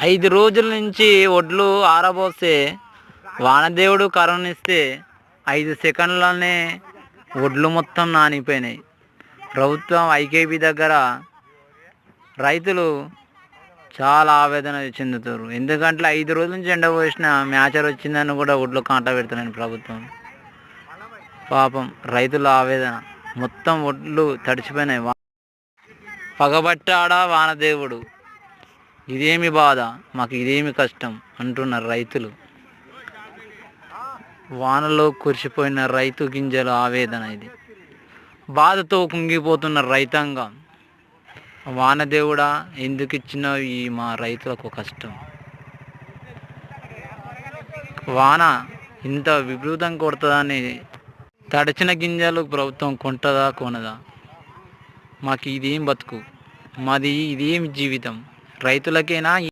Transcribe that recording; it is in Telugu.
ఐదు రోజుల నుంచి ఒడ్లు ఆరబోస్తే వానదేవుడు కరుణిస్తే ఐదు సెకండ్లనే ఒడ్లు మొత్తం నానిపోయినాయి. ప్రభుత్వం ఐకేపీ దగ్గర రైతులు చాలా ఆవేదన చెందుతారు. ఎందుకంటే ఐదు రోజుల నుంచి ఎండ పోసిన మ్యాచర్ వచ్చిందని కూడా ఒడ్లు కాంట పెడుతున్నాను ప్రభుత్వం. పాపం రైతుల ఆవేదన. మొత్తం ఒడ్లు తడిచిపోయినాయి. పగబట్టాడా వానదేవుడు? ఇదేమి బాధ? మాకు ఇదేమి కష్టం? అంటున్నారు రైతులు. వానలో కురిసిపోయిన రైతు గింజల ఆవేదన ఇది. బాధతో కుంగిపోతున్న రైతాంగం. వానదేవుడా ఎందుకు ఇచ్చినా ఈ మా రైతులకు కష్టం? వాన ఇంత విపరీతం కొడుతుందని తడిచిన గింజలు ప్రభుత్వం కొంటదా కొనదా? మాకు ఇదేం బతుకు? మాది ఇదేం జీవితం? రైతులకేనా